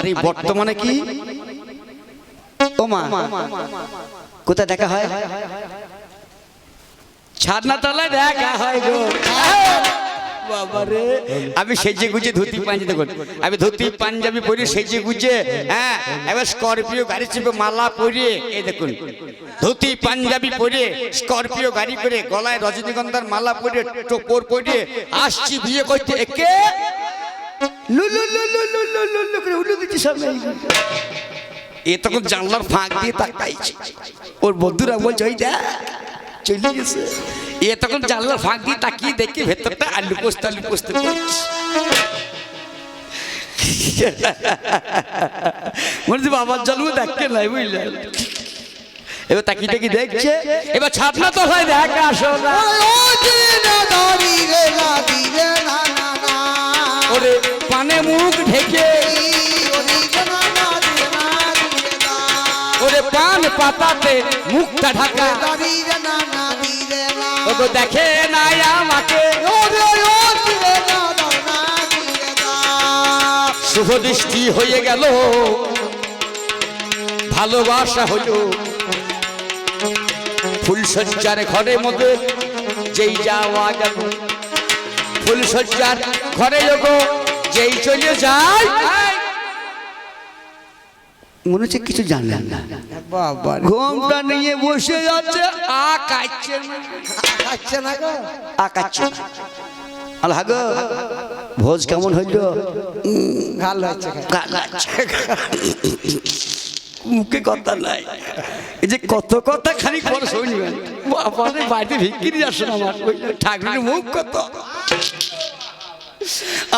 আর এই বর্তমানে কি? ও কোথায় দেখা হয়? ছাদনা তলায় দেখা হয় গো। বাবারে। আমি সেজে গুজে ধুতি পাঞ্জাবি করি আমি ধুতি পাঞ্জাবি পরি সেজে গুজে হ্যাঁ এবার স্করপিও গাড়ি চেপে মালা পরিয়ে এই দেখুন। ধুতি পাঞ্জাবি পরে স্করপিও গাড়ি করে গলায় রজনীগন্ধার মালা পরিয়ে টোপর পরিয়ে আসছি বিয়ে করতে। একে? লুলু লুলু লুলু লুলু করে উলু দিচ্ছি সামনে এ তখন জানলার ফাঁক দিয়ে তাকাইছে। ওর বন্ধুরা বলছে ওই দেখ চলে গেছে। এ তখন জানলার ফাঁক দিয়ে তাকিয়ে দেখে ভেতরটা আলু পোস্ত আলু পোস্ত করছে। হচ্ছে বাবার জন্ম দেখতে নাই বুঝলেন এবার তাকিয়ে তাকিয়ে দেখছে। এবার ছাপনা তো হয় দেখ আসো না পানে মুখ ঢেকে। ওরে পান পাতাতে মুখটা ঢাকা। ও দেখে নাই আমাকে। শুভ দৃষ্টি হয়ে গেল। ভালোবাসা হলো। ফুলসজ্জার ঘরের মধ্যে যেই যাওয়া গেল। ফুলসজ্জার ঘরে যোগ যেই চলে যায়। মনে হচ্ছে কিছু জানলেন না। ঘুমটা নিয়ে বসে যাচ্ছে আকাচ্ছে আকাচ্ছে আলহাগ ভোজ কেমন হইল? মুখে কথা নাই। এই যে কত কথা খালি পরে শুনবেন। বাবারে বাড়িতে ভিক্ষিরি আসুন আমার। ঠাকুরের মুখ কত?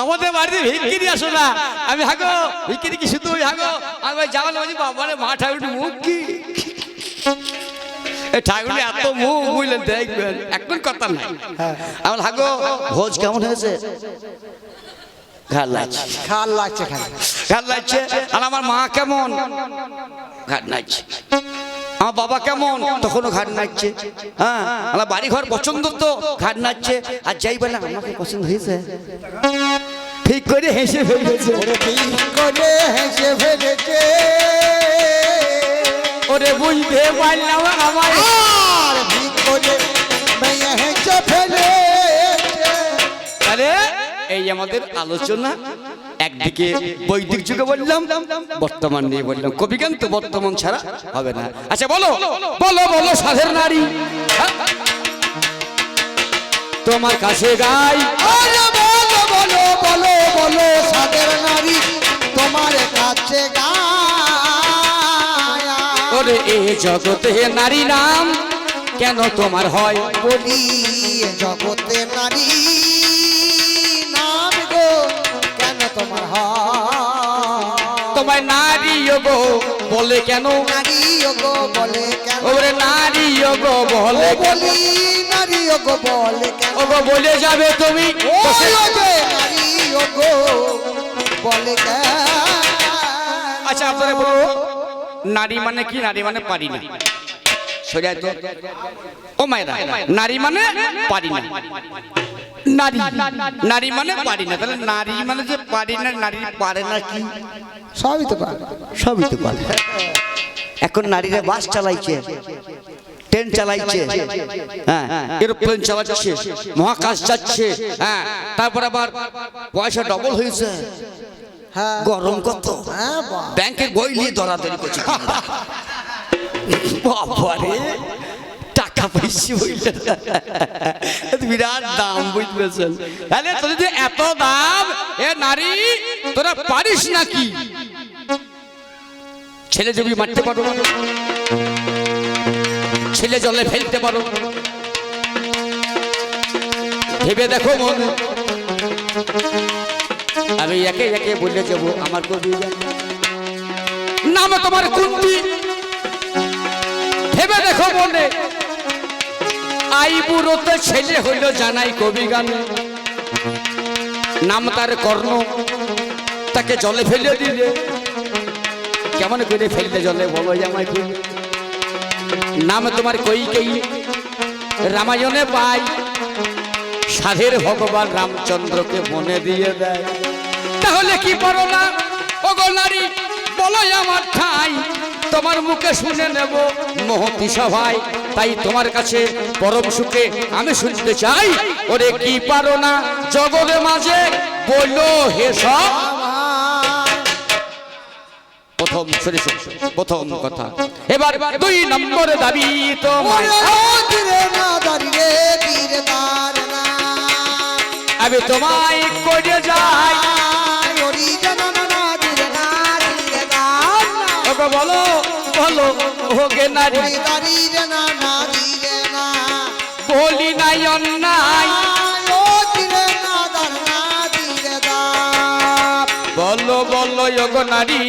আমাদের বাড়িতে ভিক্ষিরি আসো না। আমি হাগো ভিক্ষিরি কি শুধু হাগো? আমি যাওয়া বলছি বাবারে মা ঠাকুরের মুখ কি? এত মুখ বুঝলেন দেখবেন এখন কথা নাই। আমার হাগো ভোজ কেমন হয়েছে? লাগছে। লাগছে লাগছে। আর আমার মা কেমন? ঘাট নাচছে আমার বাবা কেমন? তখনও ঘাট নাচছে। হ্যাঁ আমার বাড়ি ঘর পছন্দ তো ঘাট নাচছে। আর যাই বলে আমাকে পছন্দ হয়েছে। ঠিক করে হেসে ফেলেছে। করে হেসে ফেলেছে ওরে বুঝতে পারলাম আমার আর করে? হেসে ফেলেছে। আরে এই আমাদের আলোচনা একদিকে বৈদিক যুগে বললাম, বর্তমান নিয়ে বললাম। কবিগান তো বর্তমান ছাড়া হবে না। আচ্ছা বলো বলো বলো, সাধের নারী? তোমার কাছে গাই। বলো বলো বলো বলো সাদের নারী। তোমার কাছে ওরে, এ জগতে নারী নাম কেন তোমার হয়? বলি জগতে নারী তোমার তোমায় নারী গো বলে কেন? নারী গো বলে কেন? ওরে নারী গো বলে বলি নারী গো বলে কেন? ও বলে যাবে তুমি? ওই ও যে নারী গো বলে কেন? আচ্ছা আপনারা বলো নারী মানে কি? নারী মানে পারি না। সোজা তো। ও মায়েরা নারী মানে পারি না। নারী। নারী মানে পারি না তাহলে নারী মানে যে পারি না নারী পারে না কি? সবই তো পারে সবই তো পারে। এখন নারীরা বাস চালাইছে ট্রেন চালাইছে হ্যাঁ এরোপ্লেন চালাচ্ছে মহাকাশ যাচ্ছে হ্যাঁ তারপর আবার পয়সা ডবল হয়েছে। হ্যাঁ। গরম কত? হ্যাঁ বাহ। ব্যাংকের বই নিয়ে দরাদরি করছে। বাবারে টাকা পয়সা বইলে বিরাট দাম বুঝতেছেন। তাহলে তোদের যে এত দাম, এ নারী, তোরা পারিস নাকি? ছেলে জমি মারতে পারো, ছেলে জলে ফেলতে পারো। ভেবে দেখো মন। আমি একে একে বলে যাব, আমার কবি নাম তোমার কুন্তি ভেবে দেখো মনে। আই বুড়োতে ছেলে হইল জানাই কবি গানে। নাম তার কর্ণ, তাকে জলে ফেলে দিলে। কেমন করে ফেললে জলে, বলো খুব নাম তোমার কই কই? রামায়ণে পাই। সাধের ভগবান রামচন্দ্রকে মনে দিয়ে দেয়। তাহলে কি পারো না? ও গো নারী তোমার মুখে শুনে নেব মহতি সভায়। তাই তোমার কাছে পরম সুখে আমি শুনতে চাই। ওরে কি পারো না জগতের মাঝে? বলল হে সব। প্রথম সরি, প্রথম কথা। এবার দুই নম্বর দাবি তোমায়। আমি তোমায় করে যাই। বলো বলো। ওকে নারী। বলি নাই অন্যায়। বলো বলো যোগ নারী।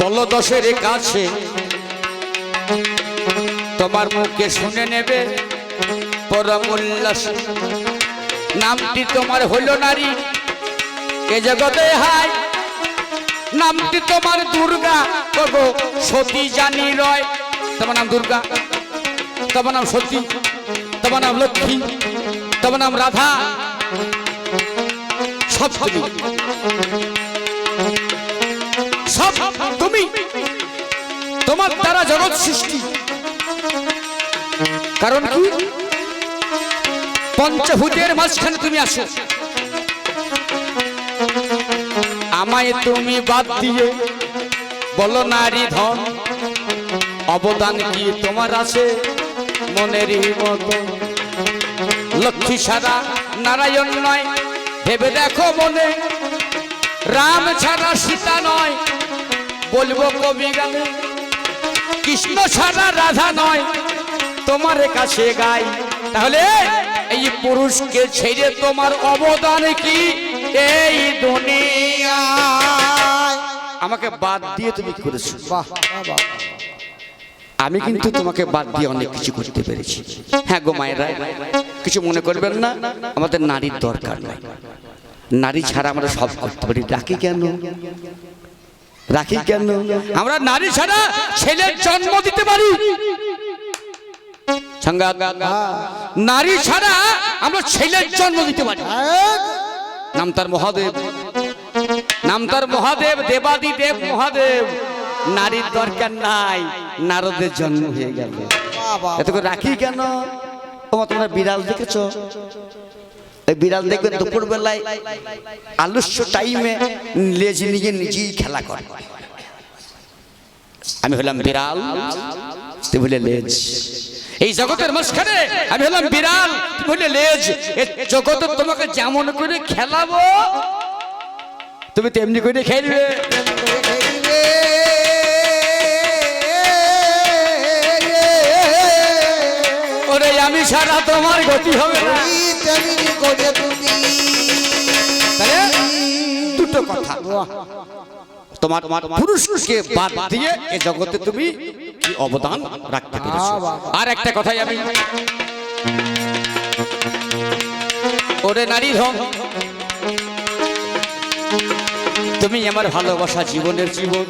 বলো দশের কাছে। তোমার মুখে শুনে নেবে পরম উল্লাস। নামটি তোমার হলো নারী। এ জগতে হায় নামটি তোমার দুর্গা। ওগো সতী জানি রয়। তোমার নাম দুর্গা। তোমার নাম সতী। তোমার নাম লক্ষ্মী। তোমার নাম রাধা। সব তুমি। সব তুমি। তোমার দ্বারা জগৎ সৃষ্টি। কারণ কি? পঞ্চভূতের মাঝখানে তুমি আসো। আমায় তুমি বাদ দিয়ে বলো নারী ধন, অবদান কি তোমার আছে মনেরই মতো? লক্ষ্মী ছাড়া নারায়ণ নয়, ভেবে দেখো মনে। রাম ছাড়া সীতা নয়, বলব কবি গানে। কৃষ্ণ ছাড়া রাধা নয়, তোমার কাছে গাই। তাহলে এই পুরুষকে ছেড়ে তোমার অবদান কি? এই দুনিয়া আমাকে বাদ দিয়ে তুমি করেছ? আমি কিন্তু তোমাকে বাদ দিয়ে অনেক কিছু করতে পেরেছি। হ্যাঁ গো মায়েরা কিছু মনে করবেন না আমাদের নারীর দরকার নাই। নারী ছাড়া আমরা সব করতে পারি। রাখি কেন? রাখি কেন? আমরা নারী ছাড়া ছেলের জন্ম দিতে পারি। নারী ছাড়া আমরা ছেলের জন্ম দিতে পারি। নাম তার মহাদেব। নাম তার মহাদেব, দেবাদি দেব, মহাদেব। নারীর দরকার নাই, নারদের জন্ম হয়ে গেল। এত রাখি কেন? তোমার তোমরা বিড়াল দেখেছ? এই বিড়াল দেখবেন দুপুর বেলায় আলস্য টাইমে লেজ নিয়ে নিজেই খেলা করে। আমি হলাম বিড়াল তুই বলে লেজ। এই জগতের মাঝখানে আমি হলাম বিড়াল তুই বলে লেজ। এ জগতে তোমাকে যেমন করে খেলাবো তুমি তেমনি করে খেলবে। ওরে আমি ছাড়া তোমার গতি হবে দুটো কথা। তোমার তোমার পুরুষকে বাদ দিয়ে এ জগতে তুমি কি অবদান রাখতে পেরেছ? আর একটা কথাই আমি ওরে নারী ধন তুমি আমার ভালোবাসা জীবনের জীবন।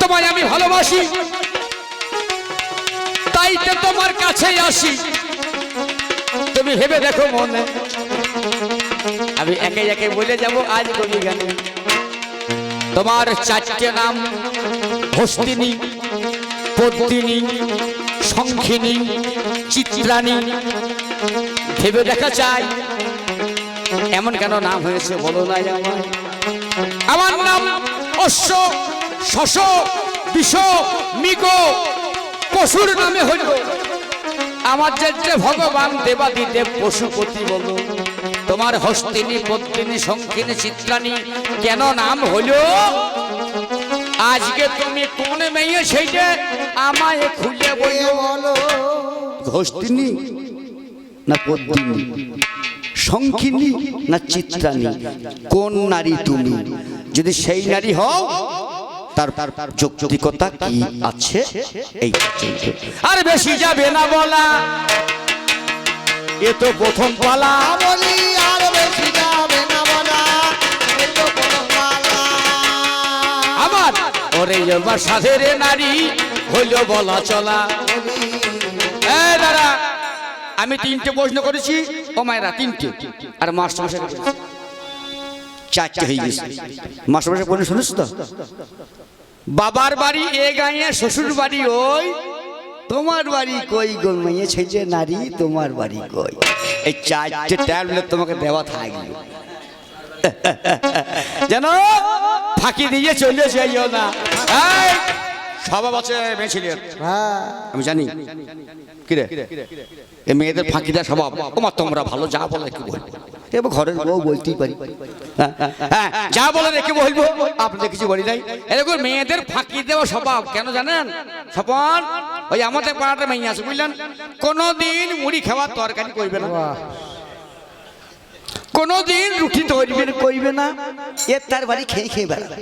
তোমায় আমি ভালোবাসি। তাই তো তোমার কাছে আসি। তুমি ভেবে দেখো মনে। আমি একে একে বলে যাব আজ কবি গানে তোমার চারটে নাম হস্তিনী পদ্মিনী, শঙ্খিনী চিত্রাণী ভেবে দেখা চাই। এমন কেন নাম হয়েছে বলো না আমার আমার নাম অশ্ব, শশ, বিষ, মিগ, পশুর নামে হইল। আমার যে যে ভগবান দেবাদি দেব পশুপতি বলো, তোমার হস্তিনী, পত্নী, শঙ্কিনী চিত্রানী কেন নাম হলো আজকে তুমি কোন মেয়ে সেইটা আমায় খুলে বলো। হস্তিনী না পদ্মিনী শঙ্খিনী না চিত্রানী? কোন নারী তুমি? যদি সেই নারী হও তার তার যৌক্তিকতা কি আছে? এই আর বেশি যাবে না বলা। এ তো প্রথম পালা। বলি আর বেশি যাবে না বলা। এই তো কোনো পালা। আমার ওরে আমার সাধের নারী হইল বলা চলা। এ দাদা আমি তিনটে প্রশ্ন করেছি। ও মায়েরা, তিনটে। আর মাস্টার মশাই চারটে হয়ে গেছে। মাস্টার মাসে বলে শুনিস তো? বাবার বাড়ি এ গাঁয়ে, শ্বশুর বাড়ি ওই। তোমার বাড়ি কই গো মেয়ে? ছেলে নারী, তোমার বাড়ি কই? এই চারটে ট্যাবলেট তোমাকে দেওয়া থাকবে যেন ফাঁকি দিয়ে চলে যাইও না। এই, স্বভাব আছে মেয়ে ছেলের হ্যাঁ। আমি জানি। কিরে? এ মেয়েদের ফাঁকিটা স্বভাব। ওমা তোমরা ভালো যা বলে কি বলব। এবার ঘরের বউ বলতেই পারি। হ্যাঁ, হ্যাঁ, যা বলে রেখে বলব। আপনাদের কিছু বলি নাই। এরকম মেয়েদের ফাঁকি দেওয়া স্বভাব কেন জানেন? স্বপন ওই আমাদের পাড়াটা মেয়ে আছে বুঝলেন? কোনোদিন মুড়ি খাওয়ার তরকারি করবে না। কোনোদিন রুটি তৈরি না এর তার বাড়ি খেয়ে খেয়ে বেড়াবে।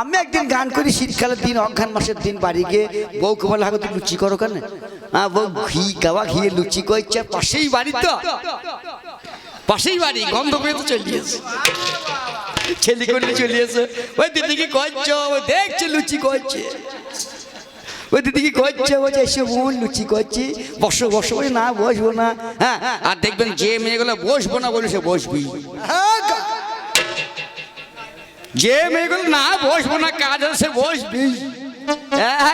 আমি একদিন গান করি, শীতকালের দিন অঘ্রান মাসের দিন, বাড়ি গিয়ে বউকে বলে, হাগো, তুই লুচি করো কেন? হ্যাঁ বউ ঘি গাওয়া ঘিয়ে লুচি করছে, পাশেই বাড়ি তো। পাশেই বাড়ি, গন্ধ পেয়ে তো চলিয়েছে ছেলে করে চলিয়েছে ওই দিদি কি করছ? দেখছে লুচি করছে। ওই দিদি কি করছে? বলছে, এসে বোন লুচি করছি। বসো বসো। না, বসবো না। হ্যাঁ আর দেখবেন যে মেয়েগুলো বসবো না বলে সে বসবি হ্যাঁ। যে মেয়েগুলো না বসবো না, কাজ আছে, বসবি।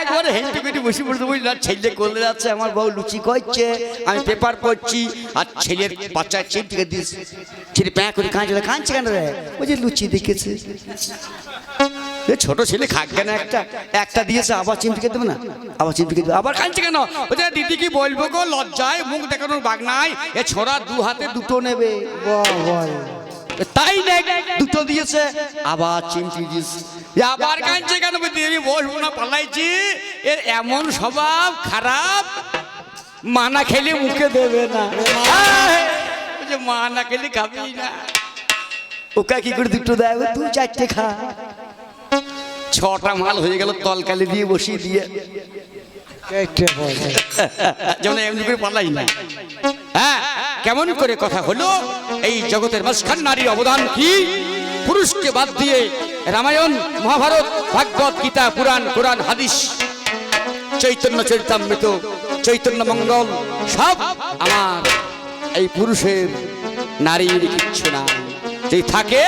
একবারে হেঁটে কেটে বসে পড়তে বুঝলি আর ছেলে করলে যাচ্ছে, আমার বউ লুচি করছে আমি পেপার পড়ছি, আর ছেলের বাচ্চা চিমটিকে দিয়েছে ছেলে প্যাঁ করে কাঁচলে কাঁদছে কেন রে? ওই যে লুচি দেখেছে। এ ছোট ছেলে খাকবে না একটা? একটা দিয়েছে, আবার চিমটিকে দেবে না? আবার চিমটিকে দেবে আবার কাঁদছে কেন? ওই দিদি কি বলব গো, লজ্জায় মুখ দেখানোর বাগ নাই এ ছোড়া দু হাতে দুটো নেবে। বাহ তাই দেখ দুটো দিয়েছে। আবার চিমটি দিয়েছে আবার কাঁদছে কেন আমি বসবো না পালাইছি। এর এমন স্বভাব খারাপ মানা খেলে মুখে দেবে না। মানা খেলে খাবি না। ওকে কি করে দুটো দেয়? তুই চারটে খা। ছটা মাল হয়ে গেল তলকালি দিয়ে বসিয়ে দিয়ে। যেমন এমনি করে পালাই না। হ্যাঁ। কেমন করে কথা হলো? এই জগতের মাঝখান নারীর অবদান কি? পুরুষকে বাদ দিয়ে রামায়ণ, মহাভারত, ভাগবত, গীতা, পুরাণ, কোরআন, হাদিস, চৈতন্য চরিতামৃত, চৈতন্য মঙ্গল, সব আমার এই পুরুষের নারীর কিচ্ছু না যদি থাকে,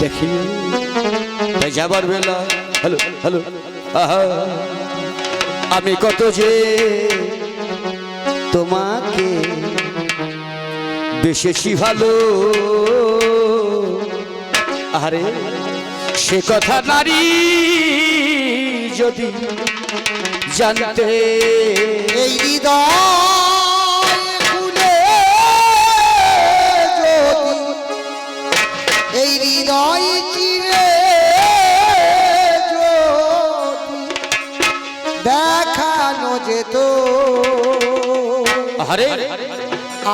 দেখি। যাবার বেলা, হ্যালো হ্যালো আমি কত যে তোমাকে বেশেছি ভালো। আরে সে কথা নারী যদি জানতে এই হৃদয় এই হৃদয় চিরে দেখানো যেত। আরে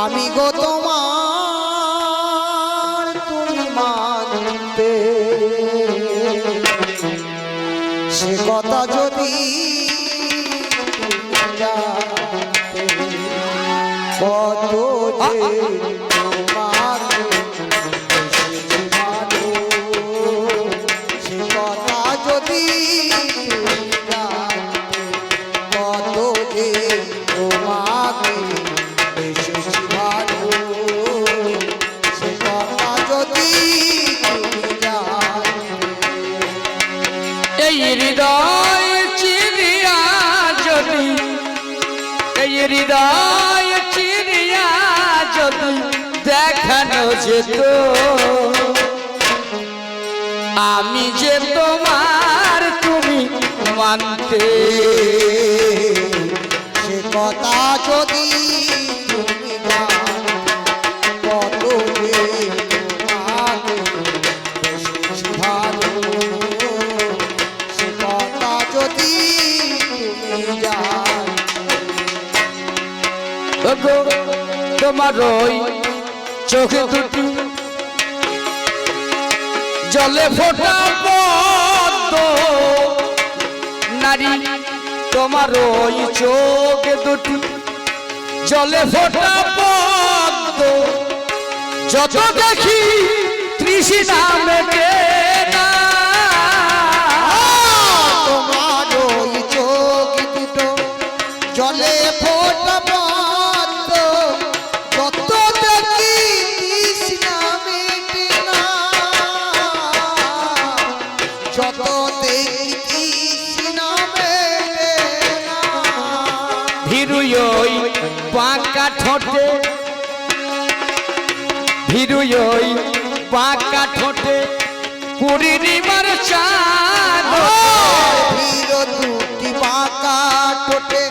আমি গো তোমার তুমি মানতে। সে কথা যদি কত দেখানো যেত। আমি যে তোমার তুমি মানতে। সে কথা যদি যে তোমার ওই চোখে দুটি। জলে ফোটা নারী, তোমার ওই চোখে দুটি। জলে ফোটা পদ্ম। যত দেখি তৃষ্ণা মেটে ভিরুই পাকা ঠোঁটে পূর্ণিমার চাঁদ। ভিড় দুটি পাকা টোটে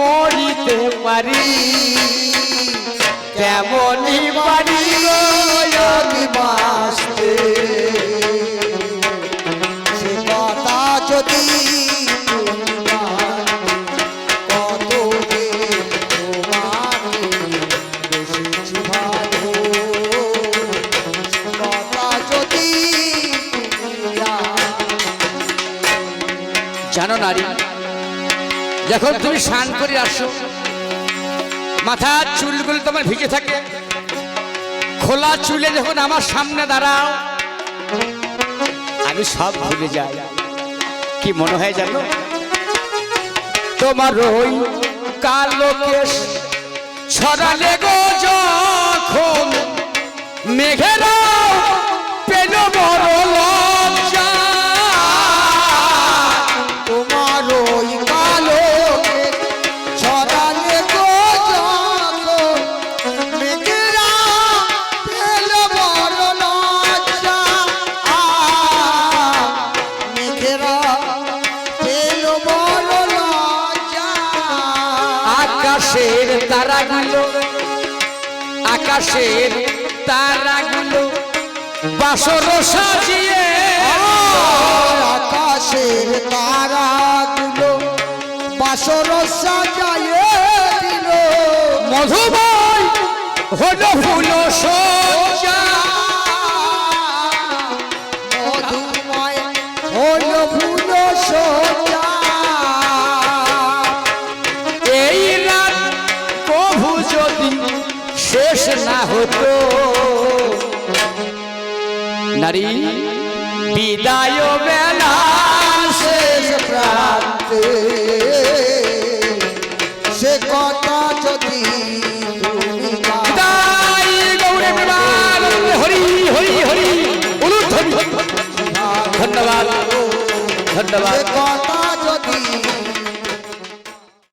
মরিতে পারি। কেমনই পারি বাঁচতে? যখন তুমি স্নান করে আসো মাথার চুলগুলো তোমার ভিজে থাকে, খোলা চুলে যখন আমার সামনে দাঁড়াও, আমি সব ভুলে যাই। কি মনে হয় জানো? তোমার ওই কালো কেশ ছড়ালে গো যখন মেঘেরা পেল বড় তারাগুলো আকাশের তারাগুলো বাসর সাজিয়ে। আকাশের তারাগুলো বাসর সাজিয়ে দিল। মধুবাই হলো ফুল সজ্জা। নারী বিদায় বেলা শেষ প্রান্তে। সে কথা যদি ধন্যবাদ ধন্যবাদ।